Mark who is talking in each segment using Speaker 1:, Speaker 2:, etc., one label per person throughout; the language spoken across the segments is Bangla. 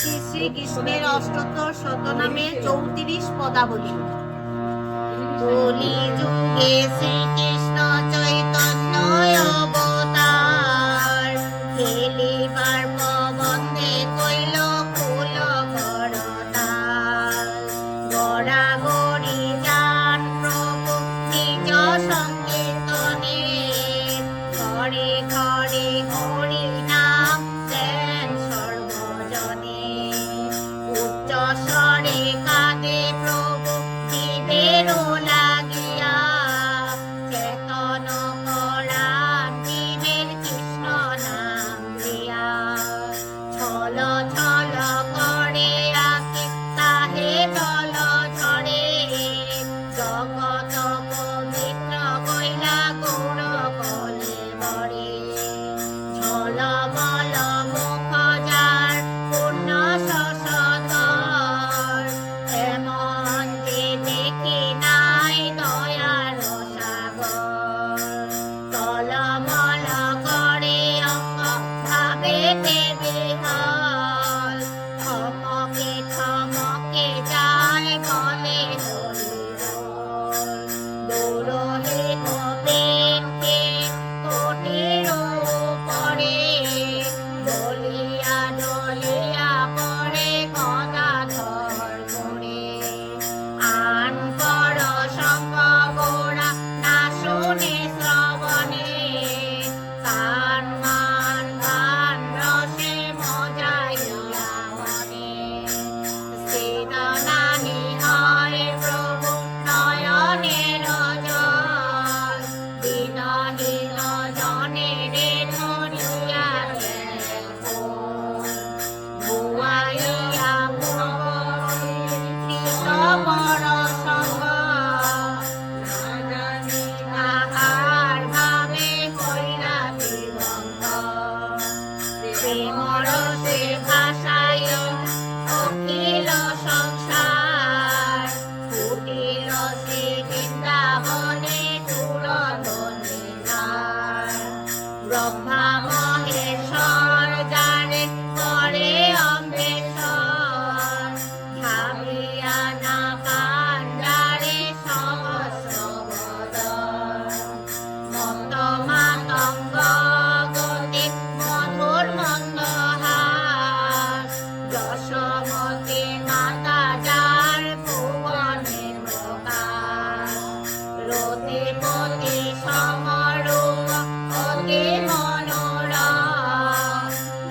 Speaker 1: শ্রী শ্রীকৃষ্ণের অষ্টতর শতনামে চৌত্রিশ পদাবলী। যুগে মরতের ভাষায়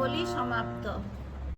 Speaker 1: গুণাবলী সমাপ্ত।